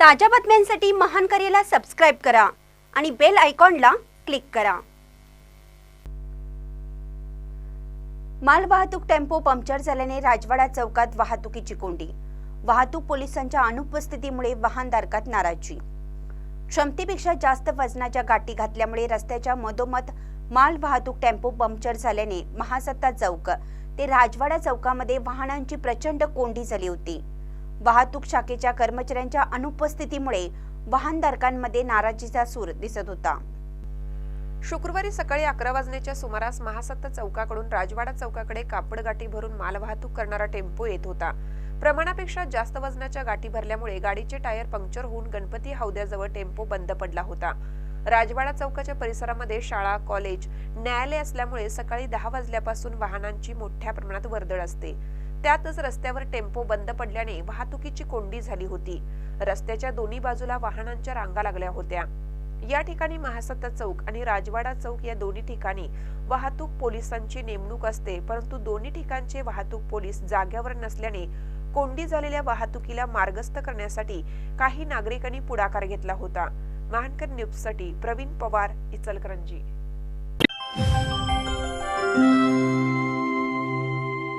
ताज्या बातम्यांसाठी महान करेला सबस्क्राईब करा आणि बेल आयकॉनला क्लिक करा. मालवाहतूक टेम्पो पंक्चर झाल्याने राजवाडा चौकात वाहतुकीची कोंडी. वाहतूक पोलिसांच्या अनुपस्थितीमुळे वाहनधारकात नाराजी. क्षमतेपेक्षा जास्त वजनाच्या गाठी घातल्यामुळे रस्त्याच्या मधोमध माल वाहतूक टेम्पो पंक्चर झाल्याने महासत्ता चौक ते राजवाडा चौकामध्ये वाहनांची प्रचंड कोंडी झाली होती. वाहतूक शाखेच्या कर्मचाऱ्यांच्या अनुपस्थितीमुळे वाहनधारकांमध्ये नाराजीचा सूर दिसत होता. शुक्रवारी सकाळी अकरा वाजण्याच्या सुमारास महासत्ता चौकाकडून राजवाडा चौकाकडे कापड गाठी भरून मालवाहतूक करणारा टेम्पो येत होता. प्रमाणापेक्षा जास्त वजनाच्या गाठी भरल्यामुळे गाडीचे टायर पंक्चर होऊन गणपती हौद्याजवळ टेम्पो बंद पडला होता. राजवाडा चौकाच्या परिसरामध्ये शाळा कॉलेज न्यायालय असल्यामुळे सकाळी दहा वाजल्यापासून वाहनांची मोठ्या प्रमाणात वर्दळ असते. त्यातच रस्त्यावर टेम्पो बंद पडल्याने वाहतुकीची कोंडी झाली होती. रस्त्याच्या दोन्ही बाजूला वाहनांच्या रांगा लागल्या होत्या. या ठिकाणी महासत्ता चौक आणि राजवाडा चौक या दोन्ही ठिकाणी वाहतूक पोलिसांची नेमणूक असते परंतु दोन्ही ठिकाणचे वाहतूक पोलीस जाग्यावर नसल्याने कोंडी झालेल्या वाहतुकीला मार्गस्थ करण्यासाठी काही नागरिकांनी पुढाकार घेतला होता. महानकर न्यूजसाठी प्रवीण पवार इचलकरंजी.